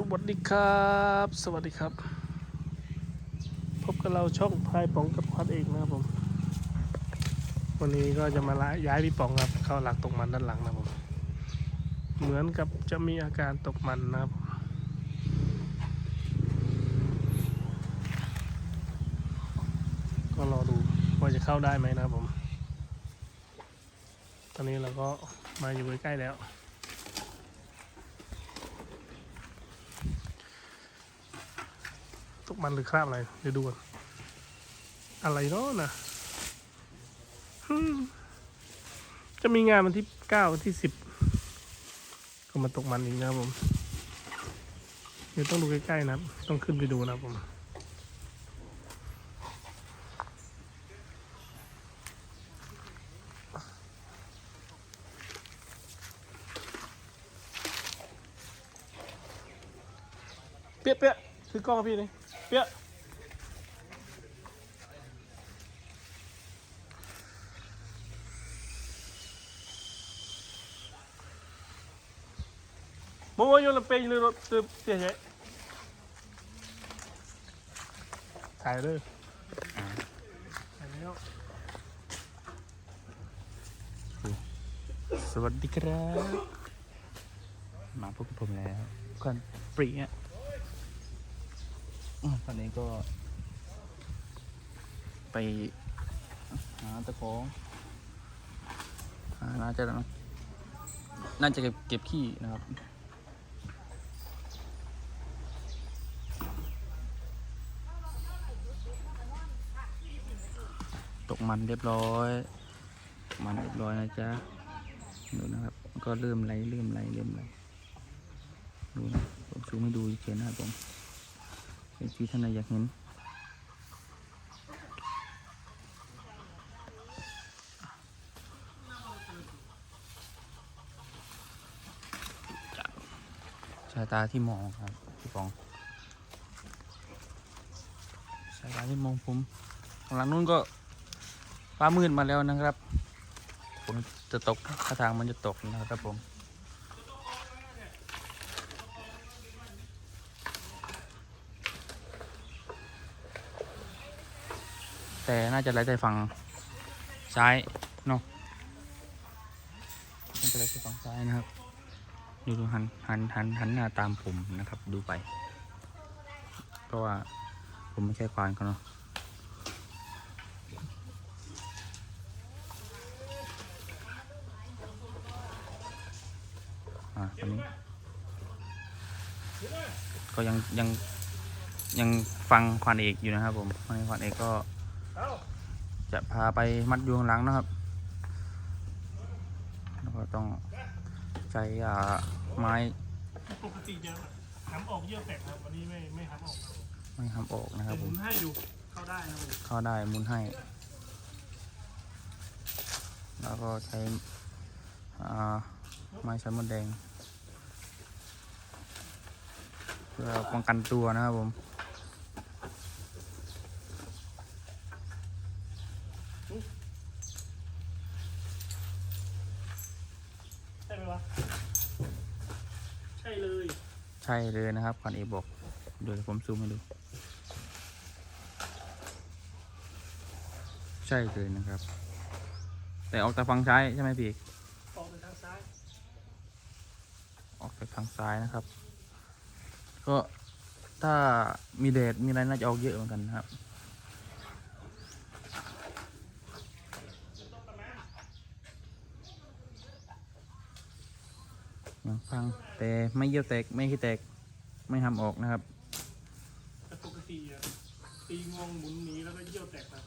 สวัสดีครับ สวัสดีครับ พบกับเราช่องพายป๋องกับควัดเอกนะครับผม วันนี้ก็จะมาย้ายพี่ป๋องครับ เข้าหลักตกมันด้านหลังนะครับผม เหมือนกับจะมีอาการตกมันนะครับก็รอดูว่าจะเข้าได้ไหมนะครับผม ตอนนี้เราก็มาอยู่ใกล้ๆแล้ว ตก มันหรือคราบอะไรเดี๋ยวดูก่อนอะไรเนาะนะจะมีงานวันที่เก้าวันที่สิบก็มาตกมันอีกนะครับผมเดี๋ยวต้องดูใกล้ๆนะครับ ต้องขึ้นไปดูนะครับผมเปี้ยเปี้ยถือกล้องพี่นี่อย เปี้ยโมโมโยนละเปยเลยรถเตี้ยใหญ่ถ่ายเลยถ่ายแล้วสวัสดีครับ มาพบกับผมแล้วก่อนปรีอะ อืมตอนนี้ก็ ไปหาตะของหาน่าจะน่าจะเก็บเก็บขี้นะครับตกมันเรียบร้อย มันเรียบร้อยนะจ๊ะ ดูนะครับ ก็เริ่มไหลเริ่มไหลเริ่มไหลดูนะ ผมซูมให้ดูเฉยๆนะครับผม เป็นที่ท่านใดอยากเห็นจากสายตาที่มองครับพี่ปองสายตาที่มองผมข้างหลังนู้นก็ฟ้ามืดมาแล้วนะครับฝนจะตกท่าทางมันจะตกนะครับผม แต่น่าจะไหลแต่ฝั่งซ้ายเนาะน่าจะไหลแต่ฝั่งซ้ายนะครับ ดูดูหันหันหันหันหน้าตามผมนะครับ ดูไป เพราะว่าผมไม่ใช่ควานเขาเนาะอ่าตอนนี้ก็ยังยังยังฟังควานเอกอยู่นะครับผมควานควานเอกก็ จะพาไปมัดอยู่ข้างหลังนะครับแล้วก็ต้องใช้อ่าไม้ปกติจะทำออกเยอะแตกครับวันนี้ไม่ไม่ทำออกครับผมไม้ทำออกนะคแต่รับหผมุมนให้อยู่เข้าได้นะครับผมเข้าได้หมุนให้ แล้วก็ใช้อ่าไม้ชั้นมดแดง เพื่อป้องกันตัวนะครับผม ใช่ไหมวะ ใช่เลย ใช่เลยนะครับควานเอกบอกเดี๋ยวผมซูมให้ดู ใช่เลยนะครับ แต่ออกแต่ฝั่งซ้ายใช่ไหมพี่เอกออกไปทางซ้าย ออกไปทางซ้ายนะครับ ก็ถ้ามีแดดมีอะไรน่าจะออกเยอะเหมือนกันนะครับ ยังฟังแต่ไม่เยี่ยวแตกไม่ขี้แตกไม่ทำออกนะครับแต่ปกติอะตีงวงหมุนหนีแล้วก็เยี่ยวแตกนะ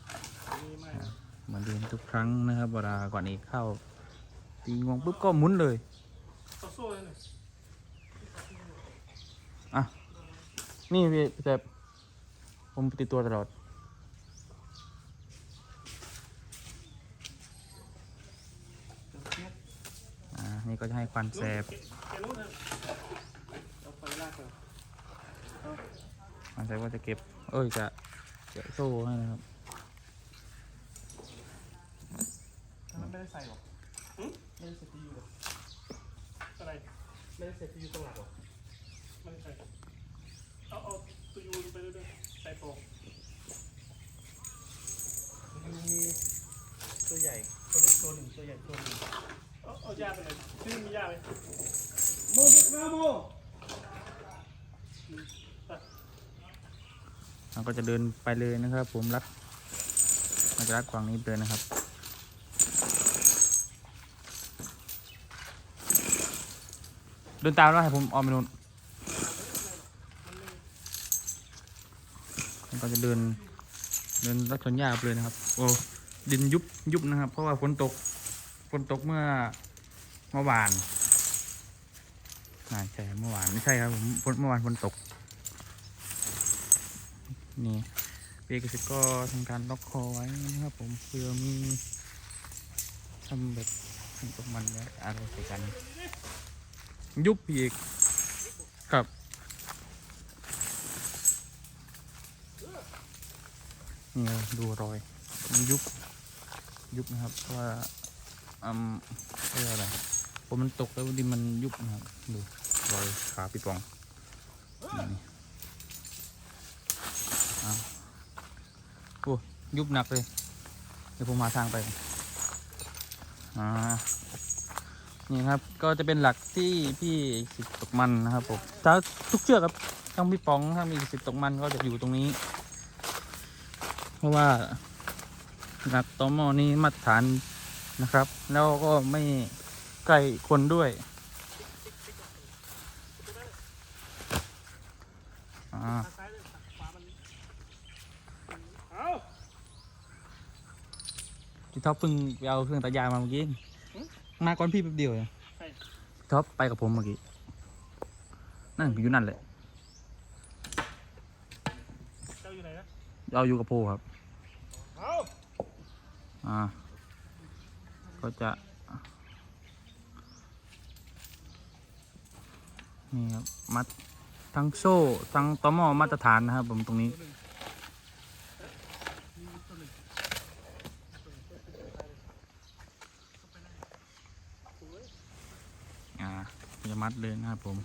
อันนี้ไม่นะเหมือนเดิมทุกครั้งนะครับเวลาก่อนอีกเข้า ตีงวงปุ๊บก็หมุนเลยต่อสู้เลยเนี่ยอะนี่พี่พี่แจ๊บผมติดตัวตลอด ก็จะให้ควันแสบควันแสบก็จะเก็บ เอ้ยจะเก็บโซ่ให้นะครับมันไม่ได้ใส่หรอไม่ได้เส่ที่อยู่หรออะไรไม่ได้เส่ที่อยู่ตรงหลังหรอไม่ได้ใส่เอาเอาตัวยูไปเรื่อยๆใส่โปรมีตัวใหญ่ตัวเล็กตัวหนึ่งตัวใหญ่ตัวหนึ่งาไหม Mô Việt Nam mô เราก็จะเดินไปเลยนะครับ ผมรัดเราจะรัดฝั่งนี้เลยนะครับเดินตามแล้วให้ผมออกไปนู่นก็จะเดินเดินรัดชนหญ้าไปเลยนะครับ โอ้ดินยุบยุบนะครับ เพราะว่าฝนตก ฝนตกเมื่อเมื่อวานใช่เมื่อวานไม่ใช่ครับผมฝนเมื่อวานฝนตก นี่เบรกเสร็จก็ทำการล็อกคอไว้นะครับ ผมเพื่อมีทำแบบทำตกมันแล้วอะไรใส่กัน ยุบอีกครับนี่ดูรอยมันยุบยุบนะครับเพราะว่า อืมเรียกอะไรผมมันตกแล้วดินมันยุบนะครับดูรอยขาปีปองนี่โอ้ยุบหนักเลย เดี๋ยวผมมาทางไปอนอ่านี่ครับก็จะเป็นหลักที่พี่สิทธิ์ตกมันนะครับผมถ้าทุกเชือกครับทั้งพี่ป๋องทั้งมีสิทธิ์ตกมันก็จะอยู่ตรงนี้ เพราะว่าหลักตอมอนี้มาตรฐาน นะครับ แล้วก็ไม่ใกล้คนด้วยอ่าซ้ายเลยขวามันเอาพี่ท็อปเพิ่งไปเอาเครื่องตัดยางมาเมื่อกี้ มาก่อนพี่แป๊บเดียวเองพี่ท็อปไปกับผมเมื่อกี้ นั่นอยู่นั่นแหละเจ้าอยู่ไหนนะเอาอยู่กับโพครับเอาอ่า ก็จะ นี่ครับ มัดทั้งโซ่ ทั้งตอหมอมาตรฐานนะครับผมตรงนี้ อ่าจะมัดเลยนะครับผม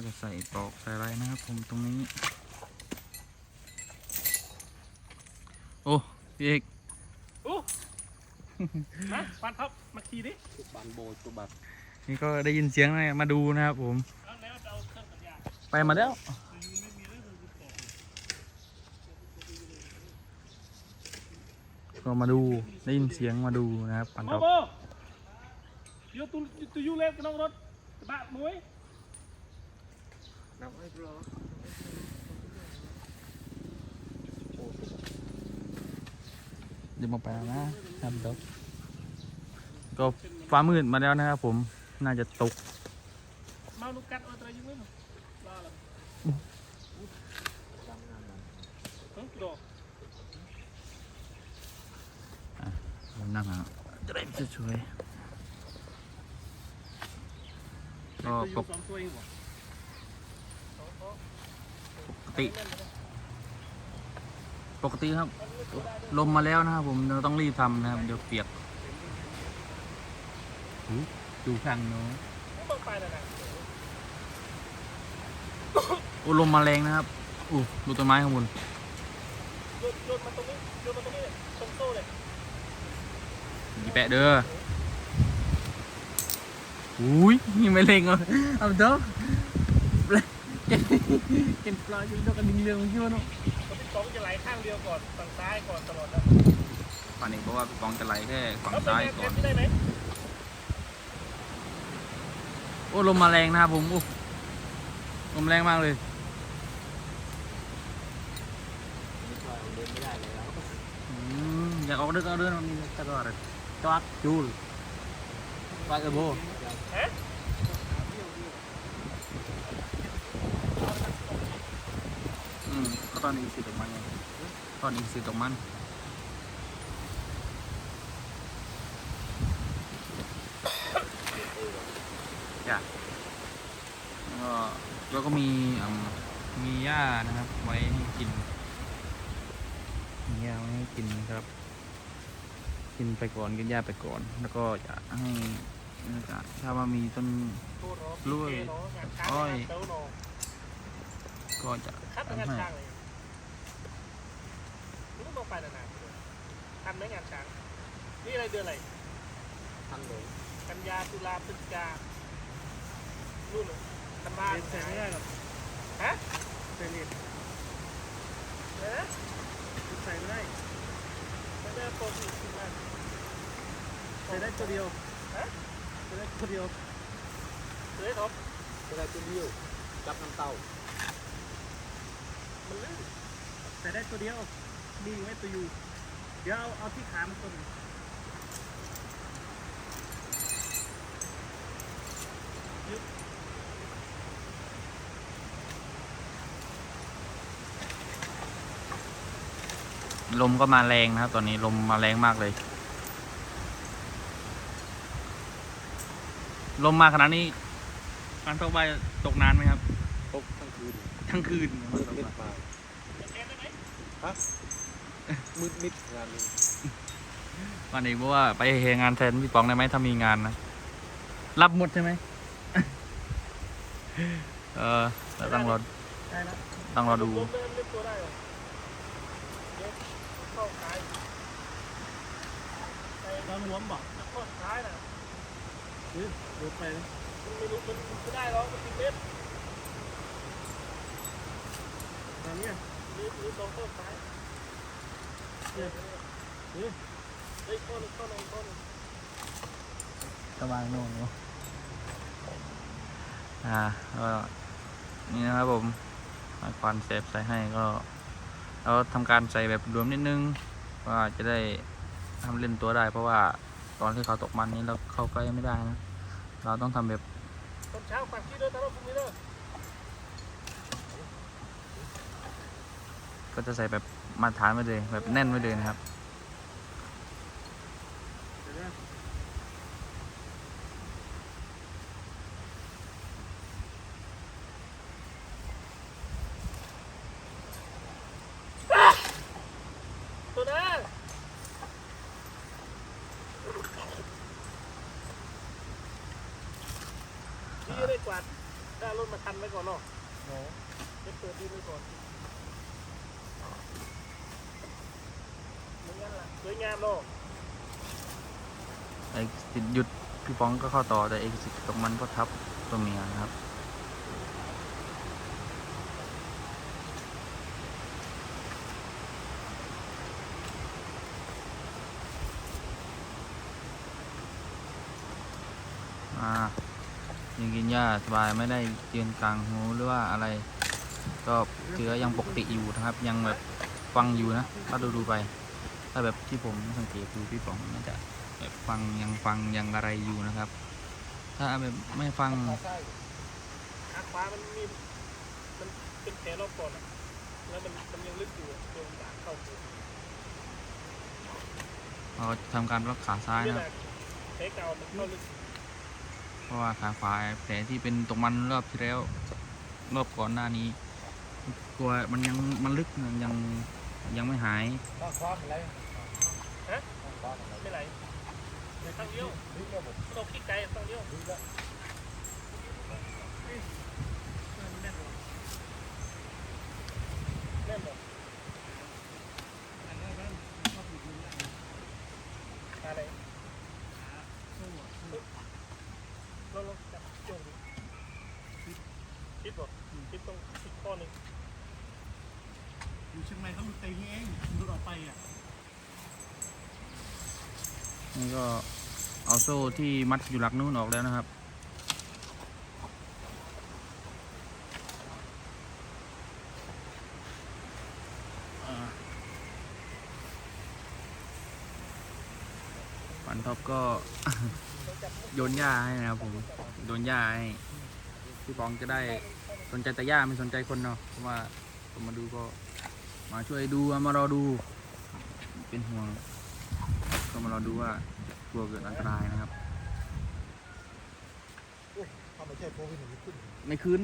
ก็จะใส่ปลอกใส่อะไรนะครับผมตรงนี้ โอ้พี่เอกโอ้มาปันทับมาขี่ดิ Bản bồ cho bạc นี่ก็ได้ยินเสียงอะไรมาดูนะครับผมเอาแล้วจะเอาเครื่องตัดหญ้าไปมาแล้วไม่มีแล้วคือปอกก็มาดูได้ยินเสียงมาดูนะครับปันโมท็อปโบยูตุตุยูเล็กกับ น้องรถกระบะมุ้ย Nằm ấy lo เดี๋ยวมาไปลนะครับเดี๋ยวก็ฟ้ามืดมาแล้วนะครับผมน่าจะตกเมาลูกกัดเอาอะไรอยังไงรอละเฮ้ยดอกผมนั่งอะจะได้สวยๆก็ปกสองตัวเองบ่ ติ ปกติครับ ลมมาแล้วนะครับผมเราต้องรีบทำนะครับ เดี๋ยวเปียกหูดูข้างโน้นเบิ่งไปนั่นน่ะโอ้ลมมาแรงนะครับอู้ดูต้นไม้ข้างบนโยนโยนมาตรงนี้โยนมาตรงนี้เลยตรงโซ่เลยอีแปะเด้ออุ้ยนี่ไม่เล็งเอาเอาเด้อ กินปลาอยู่ดอกกระดิ่งเรืองมันชื่อว่าเนาะตัวที่สองจะไหลข้างเดียวก่อนฝั่งซ้ายก่อนตลอดแล้วป่านนี้บอกว่าพี่ปองจะไหลแค่ฝั่งแล้วเป็นซ้ายไงก่อนเทสได้ไหมโอ้ลมมาแรงนะครับผมโอ้ลมแรงมากเลยอืมอยากออกเดินก็เอาเดินมันมีตลอดเลยจวักจูลไปเออโบฮะ อืมก็ตอนนี้สิตกมันไงตอนนี้สิตกมันจ้ะแล้วก็แล้วก็มีอืมมีหญ้านะครับ ไว้ให้กินมีหญ้าไว้ให้กินครับ กินไปก่อนกินหญ้าไปก่อน แล้วก็จะให้น่าจะถ้าว่ามีต้นโทษเนาะกล้วยเนาะงานอ้อยเต้าเนาะก็จะคัดงานทำให้ช้างเลยนี่ต้องไปนานๆเลยทำไหมงานช้าง นี่อะไรเดือนอะไรทันเลยกันยาตุลาพฤศจิกานู่นน่ะธันวาใส่ไม่ได้หรอกฮะใส่เน็ตเอ๊ะใส่ไม่ได้ไม่ได้โปรตีนขึ้นมาใส่ได้ตัวเดียวฮะใส่ได้ตัวเดียวใส่ได้ท็อปก็ได้ตัวเดียวจับน้ำเต้ามันลื่นใส่ได้ตัวเดียว ดีไว้ตัวอยู่ เดี๋ยวเอาเอาที่ขามันตัวหนึ่งลมก็มาแรงนะครับ ตอนนี้ลมมาแรงมากเลย ลมมาขนาดนี้การตกใบตกนานไหมครับ ตกทั้งคืน ทั้งคืนมืดมิดมาแทนได้ไหม มืดมิดงานนี้วันนี้บอกว่าไปเฮงานแทนพี่ป๋องได้ไหมถ้ามีงานนะ รับหมดใช่ไหม เออแต่ต้องรอได้แล้วต้องรอดูลมเดินเล่นตัวได้เหรอเดี๋ยวเข้าขายไปตอนรวมบอกแล้วก็ขายนะหรือหรือไปนะมันไม่รู้มันไม่ได้หรอกมันติดเม็ดตอนนี้หรือหรือตรงต้นขายเนี่ยหรือเฮ้ย ระวังโน่นเนอะอ่าก็นี่นะครับผมมาควันเซฟใส่ให้ก็เราทำการใส่แบบรวมนิดนึงว่าจะได้ทำเล่นตัวได้ เพราะว่าตอนที่เขาตกมันนี้เราเข้าใกล้ไม่ได้นะเราต้องทำแบบตอนเช้าฝักที่เดินตลอดพรุ่งนี้เด้อก็จะใส่แบบ มาตรฐานไปเลยแบบแน่นไปเลยนะครับเดี๋ยวนะตัวนั้นพี่ได้กวาดได้รถมาทันไว้ก่อนเนาะเดี๋ยวเปิดดีไว้ก่อนเหมือนกันล่ะ สวยงามเนาะไอ้ติดหยุดพี่ป้องก็เข้าต่อแต่เอกสิทธิ์ตกมันก็ทับตัวเมียนะครับ่ายังกินหญ้าสบายไม่ได้เยืนกลางหูหรือว่าอะไร ก็เชื้อยังปกติอยู่นะครับ ยังแบบฟังอยู่นะถ้าดูดูไปาแบบที่ผมสังเกตดูพี่ป๋องน่าจะแบบฟังยังฟังยังอะไรอยู่นะครับ ถ้าแบบไม่ฟังขาขวามันมีมันเป็นแผลรอบก่อนอะแล้วมันมันยังลึกอยู่อะโดนบาดเข้าหูเราทำการรักขาซ้ายนี่นะครับ แหละแผลเก่ามันเข้าลึกเพราะว่าขาขวาแผลที่เป็นตรงมันรอบที่แล้ว รอบก่อนหน้านี้กลัวมันยังมันลึกนะยังยังไม่หาย ข้างขวาเป็นไร ไม่ไหลในข้างเดียวลึกแล้วผมต้องขี้ไกลข้างเดียวลึกแล้วแน่นเลยแน่นเลยอะไรเราลองจับจ้องดูคิดบ่คิดตรงคิดข้อหนึ่งอยู่เชียงใหม่เขาหลุดไปนี่เองหลุดออกไปอะ นี่ก็เอาโซ่ที่มัดอยู่หลักนู้นออกแล้วนะครับฝันท็อปก็โยนหญ้าให้นะครับผมโยนหญ้าให้พี่ปองจะได้สนใจแต่หญ้าไม่สนใจคนเนาะเพราะว่าผมมาดูก็มาช่วยดูมารอดูเป็นห่วง ก็มารอดูว่ากลัวเกิดอันตรายนะครับ ถ้าไม่ใช่โควิดมันขึ้นไม่ขึ้น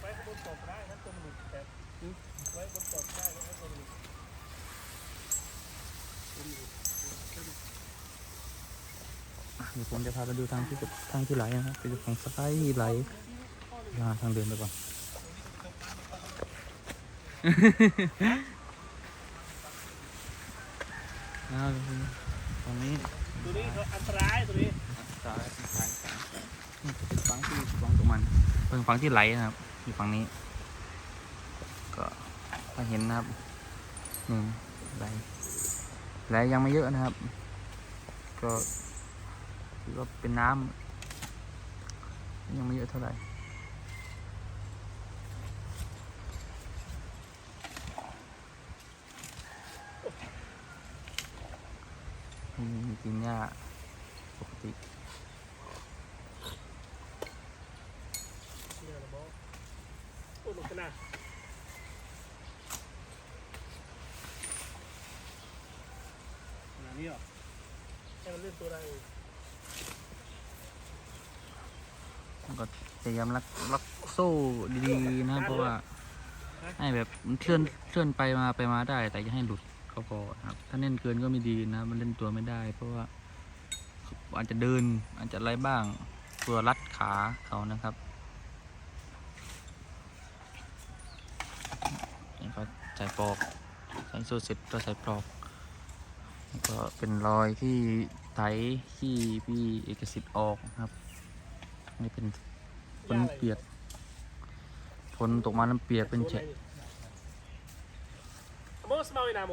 ไว้บนตกได้นะตัวมันหลุดแต่ไว้บนตกได้นะตัวมันหลุดเดี๋ยวผมจะพาไปดูทางที่ทางที่ไหลนะครับไปดูฝั่งซ้ายที่ไหล หาทางเดินไปก่อนอ่าตรงนี้ตัวนี้อันตรายตัวนี้ซ้ายซ้ายซ้ายนี่จะเป็นฝั่งที่ฝั่งตรงมันเป็นฝั่งที่ไหลนะครับอยู่ฝั่งนี้ ก็ถ้าเห็นนะครับหนึ่งไหลไหลยังไม่เยอะนะครับ ก็ถือว่าเป็นน้ำยังไม่เยอะเท่าไหร่ มีมีกินหญ้าปกติเนี่ยนะบอสโอ้ลงขนาดขนาดนี้เหรอให้มันเล่นตัวได้ก็พยายามรักรักโซ่ดีๆนะเพราะว่าให้แบบเคลื่อนเคลื่อนไปมาไปมาได้แต่อย่าให้หลุด ก็ครับถ้าเล่นเกินก็ไม่ดีนะ มันเล่นตัวไม่ได้ เพราะว่าอาจจะเดินอาจจะอะไรบ้างตัวรัดขาเขานะครับนี่ก็ใส่ปลอกใส่โซ่เสร็จก็ใส่ปลอกก็เป็นรอยที่ไถที่พี่เอกสิทธิ์ออกนะครับ นี่เป็นฝนเปียกฝนตกมาน้ำเปียกเป็นแฉะโมสม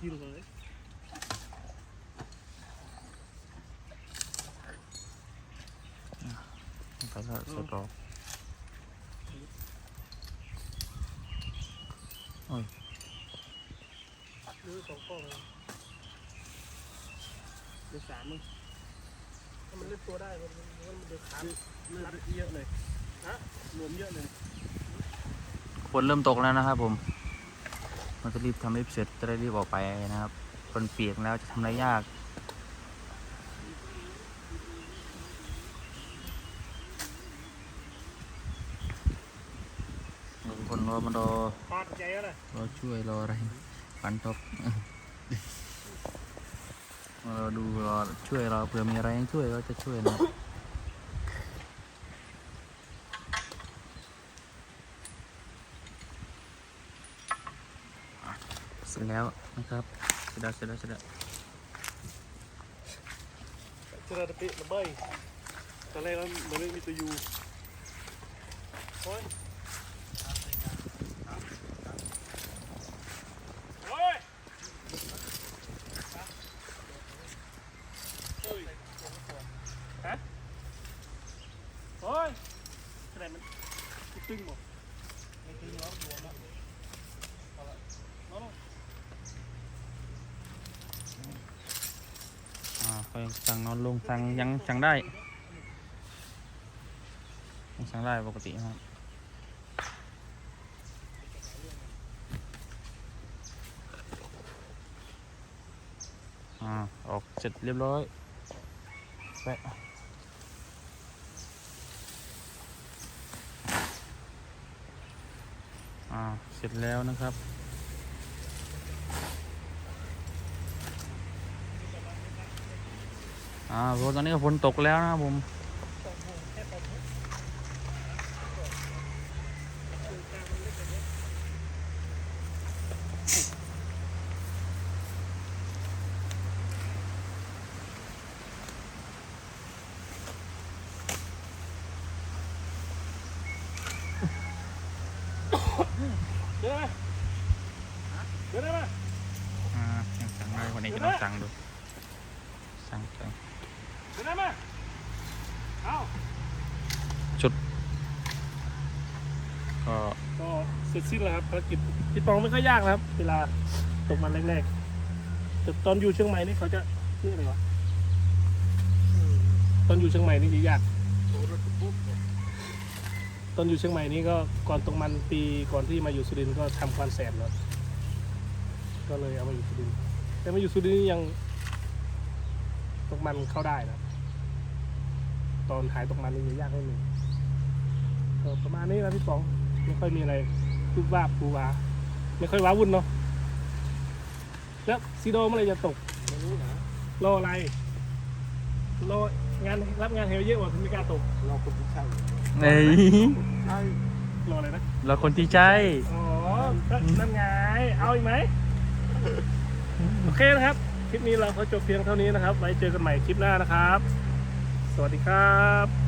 ดออ่าตัวเลขพอดีตัวสองตัวสามมันทำไม่รัดอันละกิโลเลยไปก็ใส่ปลอกโอ้ยหรือสองข้อเลยหรือสามมึงถ้ามันเล่นตัวได้ มันมันมันเดือดขารัดเยอะเลยฮะรวมเยอะเลยฝนเริ่มตกแล้วนะครับผม มันจะรีบทำให้เสร็จจะได้รีบออกไปนะครับฝนเปียกแล้วจะทำอะไรยากบางคนรอมารอปาดใจอะไรอช่วยรออะไรฟันทบรอดูรอช่วยเราเผื่อมีอะไรให้ช่วยก็จะช่วยนะ เสร็จแล้วนะครับ เสร็จแล้วเสร็จแล้วเสร็จแล้วเจอระเบิดระเบิดตอนแรกมันมันไม่มีตัวยูโอ้ยโอ้ยฮะโอ้ยอะไรมันตึงหมดไม่ตึงแล้วรวมแล้วเอาละเอาละ อ่าก็ยัง สั่งยังสั่งได้ยังสั่งได้ปกติครับอ่าออกเสร็จเรียบร้อยไปอ่าเสร็จแล้วนะครับ อ่าเพราะตอนนี้ก็ฝนตกแล้วนะครับผมเดี๋ยวนะเดี๋ยวนะอ่ายังสั่งได้วันนี้จะต้องสั่งดู สั่งสั่ง เดี๋ยวนะมาเอา ชุด ก็ ก็ เสร็จสิ้นแล้วครับภารกิจพี่ปองไม่ค่อยยากนะครับ เวลาตกมันแรกๆแต่ตอนอยู่เชียงใหม่นี่เขาจะนี่อะไรวะตอนอยู่เชียงใหม่นี่จะยากตอนอยู่เชียงใหม่นี่ก็ก่อนตกมันปีก่อนที่มาอยู่สุรินทร์ก็ทำควานแสนแล้วก็เลยเอามาอยู่สุรินทร์แต่มาอยู่สุรินทร์นี่ยังตกมันเข้าได้นะตอนหายตกมันนี่ยากนิดนึงก็ประมาณนี้นะพี่ปองไม่ค่อยมีอะไร รูปวาบปูวาไม่ค่อยว้าวุ่นเนาะแล้วซีโดเมื่อไหรจะตกไม่รู้นะรออะไรรองานรับงานเฮลเยอะกว่าคุณไม่กล้าตกเราคนที่ใช่เอ้ยใช่รออะไรนะเราคนที่ใจอ๋อก็นั่นไงเอาอีกไหมโอเคนะครับ คลิปนี้เราก็จบเพียงเท่านี้นะครับ ไว้เจอกันใหม่คลิปหน้านะครับ สวัสดีครับ